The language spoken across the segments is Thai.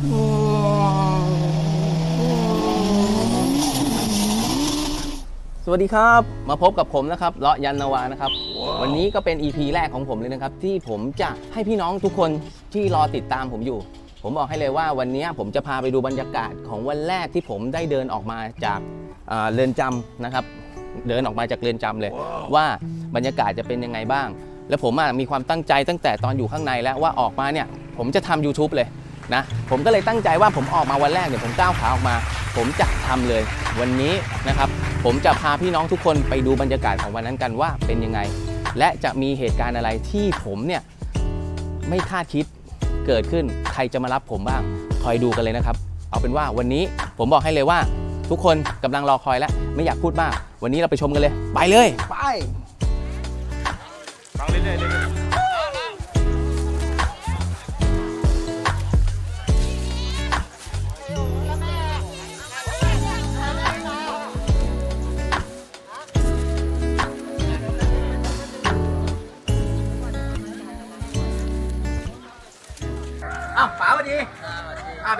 สวัสดีครับมาพบกับผมนะครับเลาะยันนาวานะครับ วันนี้ก็เป็น EP แรกของผมเลยนะครับ ที่ผมจะให้พี่น้องทุกคนที่รอติดตามผมอยู่ ผมบอกให้เลยว่าวันนี้ผมจะพาไปดูบรรยากาศของวันแรกที่ผมได้เดินออกมาจากอ่าเรือนจำนะครับ เดินออกมาจากเรือนจำเลย ว่าบรรยากาศจะเป็นยังไงบ้าง แล้วผมอะมีความตั้งใจตั้งแต่ตอนอยู่ข้างในแล้วว่าออกมาเนี่ย ผมจะทำ YouTube เลย นะผมก็เลยตั้งใจว่าผมออกมาวันแรกเนี่ยผมก้าวขาออกมา ผมจะทำเลยวันนี้นะครับ ผมจะพาพี่น้องทุกคนไปดูบรรยากาศของวันนั้นกันว่าเป็นยังไง และจะมีเหตุการณ์อะไรที่ผมเนี่ยไม่คาดคิดเกิดขึ้นใครจะมารับผมบ้างคอยดูกันเลยนะครับ เอาเป็นว่าวันนี้ผมบอกให้เลยว่า ทุกคนกำลังรอคอยแล้วไม่อยากพูดมาก วันนี้เราไปชมกันเลย ไปเลย ไปฟังเรื่อยๆ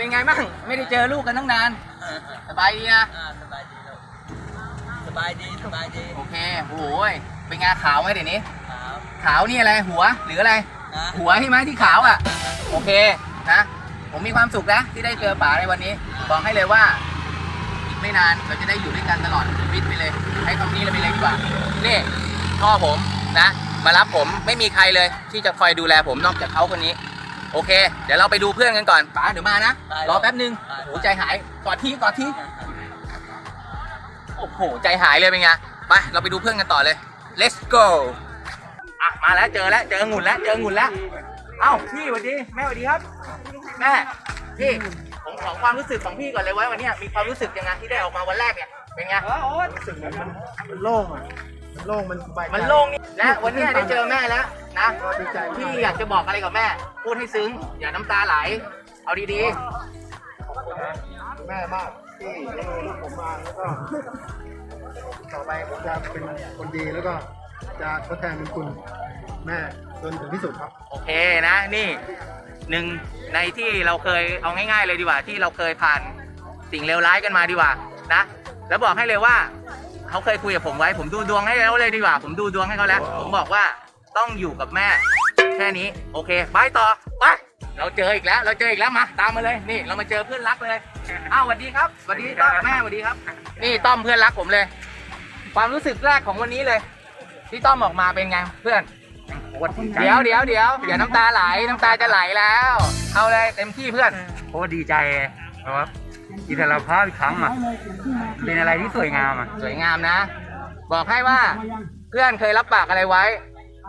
เป็นไงบ้างไม่ได้เจอลูกกันตั้งนาน สบายดีนะอ่าสบายดีลูกสบายดีสบายดีโอเคโอ้ยเป็นไงขาวไหมเดี๋ยวนี้ ครับขาวนี่อะไรหัวหรืออะไร นะหัวใช่ไหมที่ขาวอะ โอเคนะ ผมมีความสุขนะที่ได้เจอป๋าในวันนี้ บอกให้เลยว่า อีกไม่นานเราจะได้อยู่ด้วยกันตลอดชีวิตไปเลย ให้คำนี้เราไปเลยดีกว่านี่พ่อผมนะ มารับผมไม่มีใครเลยที่จะคอยดูแลผมนอกจากเขาคนนี้ โอเค เดี๋ยวเราไปดูเพื่อนกันก่อนป๋าเดี๋ยวมานะรอแป๊บนึงโอ้โหใจหายกอดทีกอดทีโอ้โหใจหายเลยเป็นไงไปเราไปดูเพื่อนกันต่อเลย let's go อะมาแล้วเจอแล้วเจอองุ่นแล้วเจอองุ่นแล้ว เอ้าพี่สวัสดีแม่สวัสดีครับ แม่พี่ผมขอความรู้สึกของพี่ก่อนเลยว่าวันเนี้ยมีความรู้สึกยังไงที่ได้ออกมาวันแรกเนี่ยเป็นไงรู้สึกเหมือนมันมันโล่งอะ มันโล่ง มันสบายใจมันโล่งนี่และวันเนี้ยได้เจอแม่แล้ว นะก็ดีใจมากพี่อยากจะบอกอะไรกับแม่ พูดให้ซึ้ง อย่าน้ำตาไหล เอาดีขอบคุณนะคุณแม่มากที่เลี้ยงดูลูกผมมาแล้วก็ ต่อไปผมจะเป็นคนดีแล้วก็จะทดแทนบุญคุณแม่จนถึงที่สุดครับๆโอเคนะนี่หนึ่งในที่เราเคยเอาง่าย ๆ เลยดีกว่า ที่เราเคยผ่านสิ่งเลวร้ายกันมาดีกว่านะแล้วบอกให้เลยว่าเขาเคยคุยกับผมไว้ ผมดูดวงให้แล้วเลยดีกว่า ผมดูดวงให้เขาแล้ว ผมบอกว่า ต้องอยู่กับแม่ แค่นี้โอเคไปต่อไปเราเจออีกแล้ว เราเจออีกแล้วมาตามมาเลยนี่ เรามาเจอเพื่อนรักเลยอ้าวสวัสดีครับสวัสดีต้อมแม่สวัสดีครับ นี่ต้อมเพื่อนรักผมเลย ความรู้สึกแรกของวันนี้เลย ที่ต้อมออกมาเป็นไงเพื่อนเดี๋ยวเดี๋ยวเดี๋ยวอย่าน้ำตาไหลน้ำตาจะไหลแล้วเอาเลยเต็มที่เพื่อนโอ้ดีใจเพราะว่าอิสรภาพอีกครั้งอะเป็นอะไรที่สวยงามอะสวยงามนะ บอกให้ว่าเพื่อนเคยรับปากอะไรไว้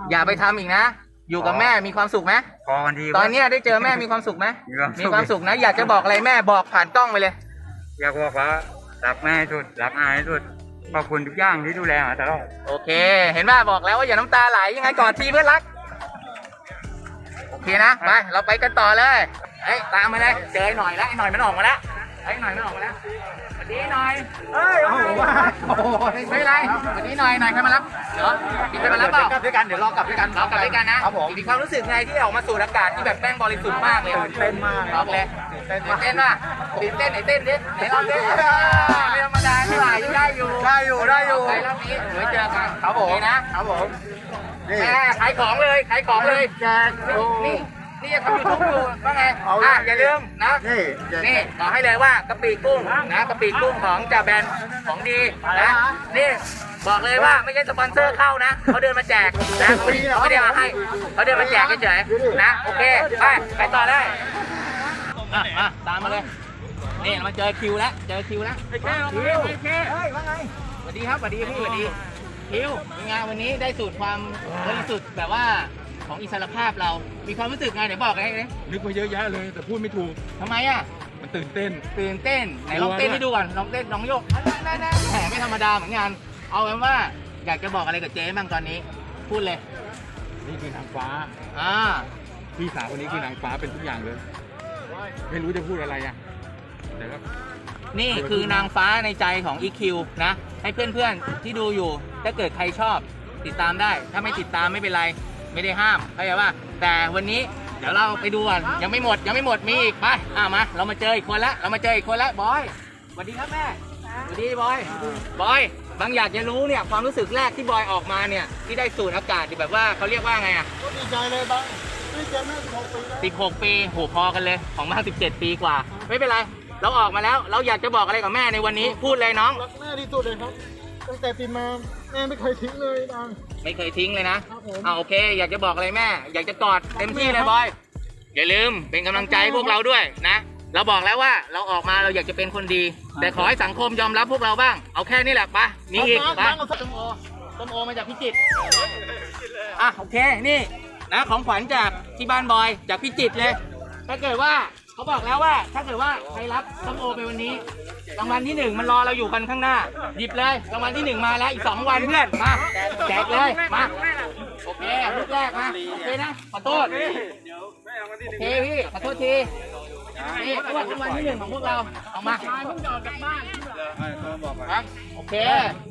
อย่าไปทำอีกนะ อยู่กับแม่มีความสุขไหมพอกันทีตอนเนี้ยได้เจอแม่มีความสุขไหมมีความสุขมีความสุขนะ อยากจะบอกอะไรแม่บอกผ่านกล้องไปเลย อยากบอกว่ารักแม่ที่สุดรักอาที่สุดขอบคุณทุกอย่างที่ดูแลมาตลอดโอเค เห็นว่าบอกแล้วว่าอย่าน้ำตาไหลยังไงก่อนทีเพื่อนรัก โอเคนะไปเราไปกันต่อเลยเฮ้ยตามมาเลยเจอไอ้หน่อยแล้วไอ้หน่อยมันออกมาแล้วไอ้หน่อยมันออกมาแล้ว สวัสดีหน่อยเฮ้ยโอ้โหโอ้โหไม่เป็นไรสวัสดีหน่อยหน่อยใครมารับเหรอมีใครมารับเปล่า กลับด้วยกันเดี๋ยวรอกลับด้วยกันเรากลับด้วยกันนะครับผมมีความรู้สึกไงที่ออกมาสูดอากาศที่แบบแป้งบริสุทธิ์มากเลยตื่นเต้นมากบอกเลยตื่นเต้นตื่มากนเต้นมากตื่นเต้นไหนเต้นดิไหนลองเต้นไม่ธรรมดาเท่าไหร่ยังได้อยู่ได้อยู่ได้อยู่ ไปรอบนี้เดี๋ยวเจอกันครับผมโอเนะครับผม นี่แม่ขายของเลยขายของเลยแจกนี่โอ้ นี่นี่จะทำยูทูบอยู่ว่าไงเอาอะอย่าลืมนะนี่แจกนี่บอกให้เลยว่ากะปิกุ้งนะกะปิกุ้งของจ่าแบนของดีนะนี่บอกเลยว่าไม่ใช่สปอนเซอร์เข้านะเขาเดินมาแจกนะเขาไม่เขาไม่ได้มาให้เขาเดินมาแจกเฉยๆนะโอเคไปไปต่อได้อะมาตามมาเลยนี่เรามาเจอคิวแล้วเจอคิวแล้วคิวคิวเฮ้ยว่าไงสวัสดีครับสวัสดีพี่สวัสดีคิวเป็นไงวันนี้ได้สูตรความบริสุทธิ์แบบว่า ของอิสรภาพเรา มีความรู้สึกไงเดี๋ยวบอกให้เลยนึกไว้เยอะแยะเลยแต่พูดไม่ถูก ทำไมอะ มันตื่นเต้น ตื่นเต้น ไหนลองเต้นให้ดูก่อนลองเต้นลองโยกนั่นๆๆแหมไม่ธรรมดาเหมือนกัน เอาเป็นว่าอยากจะบอกอะไรกับเจ๊บ้างตอนนี้ พูดเลย นี่คือนางฟ้า อ่า พี่สาวคนนี้คือนางฟ้าเป็นทุกอย่างเลย ไม่รู้จะพูดอะไรอะ แต่ก็ นี่คือนางฟ้าในใจของ EQ นะ ให้เพื่อนๆที่ดูอยู่ ถ้าเกิดใครชอบ ติดตามได้ ถ้าไม่ติดตามไม่เป็นไร ไม่ได้ห้ามเข้าใจป่ะแต่วันนี้เดี๋ยวเราไปดูก่อนยังไม่หมดยังไม่หมดมีอีกไปอ่ามาเรามาเจออีกคนละเรามาเจออีกคนละบอยสวัสดีครับแม่สวัสดีบอยบอยบางอยากจะรู้เนี่ยความรู้สึกแรกที่บอยออกมาเนี่ยที่ได้สูดอากาศที่แบบว่าเขาเรียกว่าไงอะก็ดีใจเลยบ้างดีใจมากหกปีแล้ว16ปีโหพอกันเลยของบ้าง17ปีกว่า ไม่เป็นไรเราออกมาแล้ว เราอยากจะบอกอะไรกับแม่ในวันนี้พูดเลยน้องรักแม่ที่สุดเลยครับตั้งแต่ปีมา แม่ไม่เคยทิ้งเลยบางไม่เคยทิ้งเลยนะครับผมอ่าโอเค อยากจะบอกอะไรแม่ อยากจะกอดเต็มที่เลยบอย อย่าลืมเป็นกำลังใจให้พวกเราด้วยนะ เราบอกแล้วว่าเราออกมาเราอยากจะเป็นคนดี แต่ขอให้สังคมยอมรับพวกเราบ้าง เอาแค่นี้แหละปะมีอีกบางปะบางเอาสักส้มโอส้มโอมาจากพิจิตรอะโอเคนี่นะของขวัญจากที่บ้านบอยจากพิจิตรเลย ถ้าเกิดว่าเขาบอกแล้วว่าถ้าเกิดว่าใครรับส้มโอไปวันนี้รางวัลที่หนึ่งมันรอเราอยู่กันข้างหน้า หยิบเลยรางวัลที่หนึ่งมาแล้วอีกสองวันเพื่อนมาแจกเลยมาโอเคลูกแรกมาโอเคนะขอโทษโอเคพี่ขอโทษทีนี่รางวัลที่หนึ่งของพวกเราเอามาครับโอเค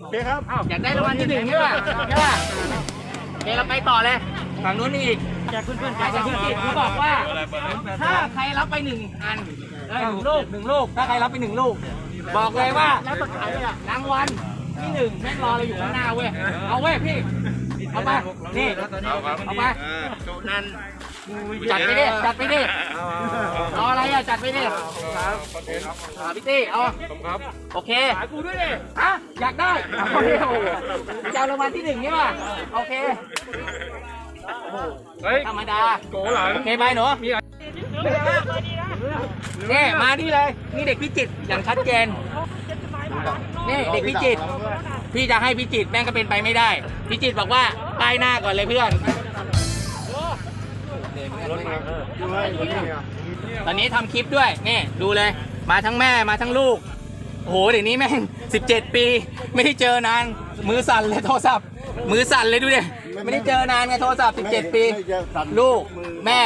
โอเคครับอยากได้รางวัลที่หนึ่งใช่ป่ะใช่ป่ะโอเคเราไปต่อเลยฝั่งนู้นมีอีก แจกเพื่อนๆแจกเพื่อนๆเขาบอกว่า ถ้าใครรับไปหนึ่งอันเอ้หนึ่งลูกหนึ่งลูก ถ้าใครรับไปหนึ่งลูก บอกเลยว่าแล้วตะขายเลยอะรางวัลที่หนึ่งแม่งรอเราอยู่ข้างหน้าเว้ย เอาเว้ยพี่ เอาไปนี่เอาไปจัดไปดิ จัดไปดิเอาอะไรอะจัดไปดิอ่าพี่ตี้เอาโอเคขายกูด้วยดิฮะอยากได้เอาดิโอ้โหจะเอารางวัลที่หนึ่งใช่ป่ะ โอเค เฮ้ยธรรมดาโกหลังโอเคไปหนูนี่มานี่เลยนี่เด็กพิจิตรอย่างชัดเจนนี่เด็กพิจิตรพี่จะให้พิจิตรแม่งก็เป็นไปไม่ได้ พิจิตรบอกว่าป้ายหน้าก่อนเลยเพื่อนตอนนี้ทำคลิปด้วยนี่ดูเลย มาทั้งแม่มาทั้งลูกโอ้โหเดี๋ยวนี้แม่ง17 ปี ไม่ได้เจอนาน มือสั่นเลยโทรศัพท์ มือสั่นเลยดูดิ ไม่ได้เจอนานไงโทรศัพท์ 17 ปี ลูกแม่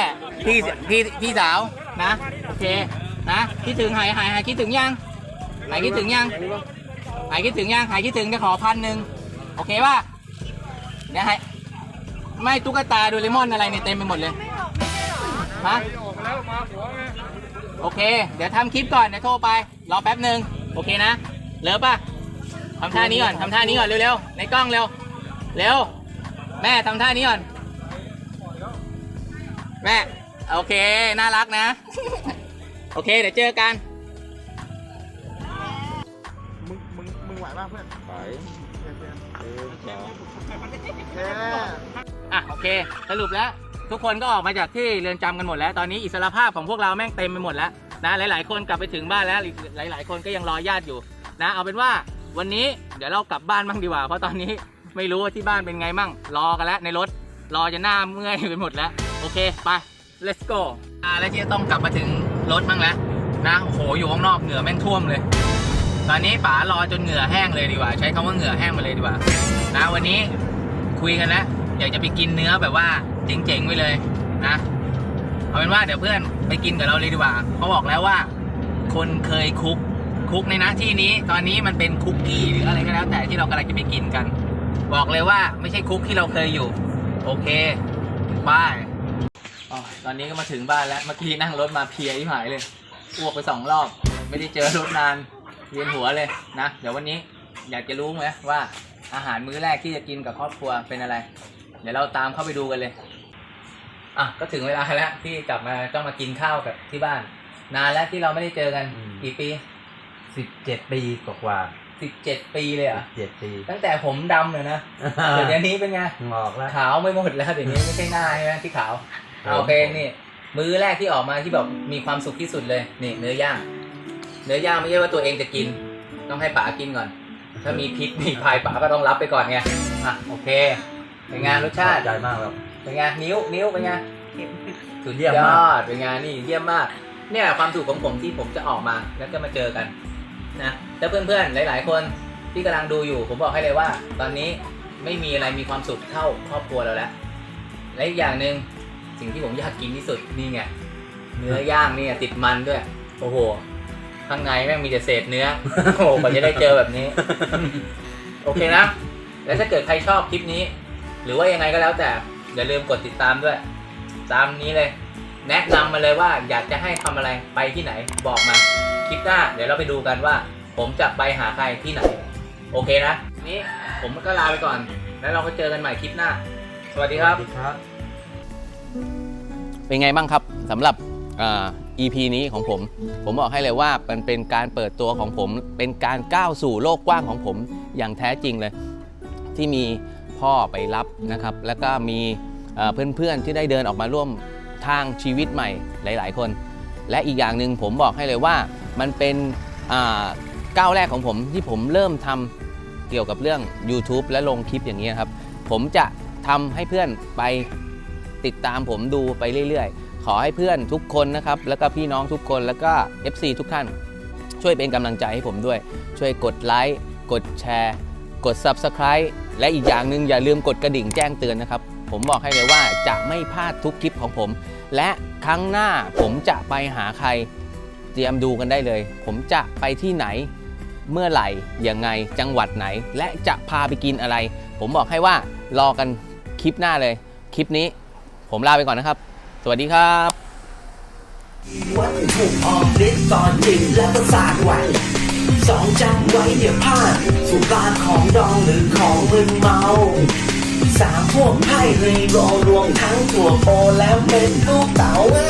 พี่พี่พี่สาวนะโอเคนะคิดถึงหายหายหายคิดถึงยังหายคิดถึงยังหายคิดถึงยังหายคิดถึงจะขอพันหนึ่งโอเคป่ะเนี่ยให้ไม่ตุ๊กตาโดเรมอนอะไรเนี่ยเต็มไปหมดเลยฮะโอเค เดี๋ยวทำคลิปก่อนเดี๋ยวโทรไปรอแป๊บหนึ่งโอเคนะเร็วป่ะทำท่านี้ก่อนทำท่านี้ก่อนเร็วๆในกล้องเร็วเร็ว แม่ทำท่านี้ก่อน แม่ โอเค น่ารักนะ โอเค เดี๋ยวเจอกัน มึง มึง มึงไหวป่ะเพื่อนไหวแค่อะ โอเค สรุปแล้ว ทุกคนก็ออกมาจากที่เรือนจำกันหมดแล้ว ตอนนี้อิสรภาพของพวกเราแม่งเต็มไปหมดแล้วนะ หลาย ๆ คนกลับไปถึงบ้านแล้ว หลาย ๆ คนก็ยังรอญาติอยู่ นะ เอาเป็นว่าวันนี้เดี๋ยวเรากลับบ้านบ้างดีกว่า เพราะตอนนี้ ไม่รู้ว่าที่บ้านเป็นไงมั่ง รอกันแล้วในรถ รอจะหน้าเมื่อยไปหมดแล้ว โอเค ไป let's go อ่าแล้วที่จะต้องกลับมาถึงรถบ้างแล้วนะโหอยู่ข้างนอกเหงื่อแม่งท่วมเลย ตอนนี้ป๋ารอจนเหงื่อแห้งเลยดีกว่า ใช้คำว่าเหงื่อแห้งมาเลยดีกว่านะวันนี้คุยกันแล้วอยากจะไปกินเนื้อแบบว่าเจ๋งๆไปเลยนะเอาเป็นว่าเดี๋ยวเพื่อนไปกินกับเราเลยดีกว่าเขาบอกแล้วว่า คนเคยคุกคุกในน้าที่นี้ ตอนนี้มันเป็นคุกกี้หรืออะไรก็แล้วแต่ที่เรากำลังจะไปกินกัน บอกเลยว่าไม่ใช่คุกที่เราเคยอยู่ โอเคบายอ๋อตอนนี้ก็มาถึงบ้านแล้ว เมื่อกี้นั่งรถมาเพลียที่หายเลยอ้วกไปสองรอบ ไม่ได้เจอรถนานเวียนหัวเลยนะ เดี๋ยววันนี้อยากจะรู้ไหมว่าอาหารมื้อแรกที่จะกินกับครอบครัวเป็นอะไร เดี๋ยวเราตามเข้าไปดูกันเลย อะ ก็ถึงเวลาแล้วที่กลับมาต้องมากินข้าวกับที่บ้าน นานแล้วที่เราไม่ได้เจอกันอืมกี่ปีสิบเจ็ดปีกว่า สิบเจ็ดปีเลยเหรอะเจ็ดปีตั้งแต่ผมดำเลยนะเดี๋ยวนี้เป็นไงงอกแล้วขาวไม่หมดแล้วเดี๋ยวนี้ไม่ใช่หน้าใช่ไหมที่ขาวครับเอาโอเคนี่ มื้อแรกที่ออกมาที่แบบมีความสุขที่สุดเลยนี่เนื้อย่างเนื้อย่างไม่ใช่ว่าตัวเองจะกิน ต้องให้ป๋ากินก่อน ถ้ามีพิษมีภัยป๋าก็ต้องรับไปก่อนไงอะโอเคเป็นไงรสชาติใจมากครับเป็นไงนิ้วนิ้วเป็นไงสุดเยี่ยมยมากอดเป็นไงนี่เยี่ยมมาก เนี่ยความสุขของผมที่ผมจะออกมาแล้วก็มาเจอกัน นะแล้วเพื่อนๆหลาย ๆ คนที่กำลังดูอยู่ ผมบอกให้เลยว่า ตอนนี้ไม่มีอะไรมีความสุขเท่าครอบครัวเราแล้ว และอีกอย่างหนึ่งสิ่งที่ผมอยากกินที่สุดนี่ไงเนื้อย่างเนี่ยติดมันด้วย โอ้โหข้างในแม่งมีแต่เศษเนื้อ โอ้โหกว่าจะได้เจอแบบนี้ โอเคนะ แล้วถ้าเกิดใครชอบคลิปนี้ หรือว่ายังไงก็แล้วแต่ อย่าลืมกดติดตามด้วย ตามนี้เลย แนะนำมาเลยว่าอยากจะให้ทำอะไรไปที่ไหนบอกมาค ลิปหน้าเดี๋ยวเราไปดูกันว่า ผมจะไปหาใครที่ไหน โอเคนะวันนี้ผมก็ลาไปก่อน แล้วเราก็เจอกันใหม่คลิปหน้า สวัสดีครับครับ เป็นไงบ้างครับสำหรับอ่า EP นี้ของผม ผมบอกให้เลยว่ามันเป็นการเปิดตัวของผม เป็นการก้าวสู่โลกกว้างของผมอย่างแท้จริงเลย ที่มีพ่อไปรับนะครับ แล้วก็มีเอ่อเพื่อนๆที่ได้เดินออกมาร่วมทางชีวิตใหม่หลาย ๆ คน และอีกอย่างหนึ่งผมบอกให้เลยว่า มันเป็นก้าวแรกของผมที่ผมเริ่มทำเกี่ยวกับเรื่อง YouTube และลงคลิปอย่างนี้ครับ ผมจะทำให้เพื่อนไปติดตามผมดูไปเรื่อยๆ ขอให้เพื่อนทุกคนนะครับ แล้วก็พี่น้องทุกคนแล้วก็ FC ทุกท่าน ช่วยเป็นกำลังใจให้ผมด้วย ช่วยกดไลค์กดแชร์ กด Subscribe และอีกอย่างหนึ่งอย่าลืมกดกระดิ่งแจ้งเตือนนะครับ ผมบอกให้เลยว่าจะไม่พลาดทุกคลิปของผม และครั้งหน้าผมจะไปหาใคร เตรียมดูกันได้เลย ผมจะไปที่ไหนเมื่อไหร่ยังไงจังหวัดไหน และจะพาไปกินอะไร ผมบอกให้ว่ารอกันคลิปหน้าเลย คลิปนี้ ผมลาไปก่อนนะครับ สวัสดีครับวัตถุออกฤทธิ์ตอนดื่มและประสาทไหวสองจำไว้อย่าพลาดสุราของดองหรือของมึนเมาสามพวกไพ่เรโรรวมทั้งตัวโปและเป็นลูกเต๋าเว้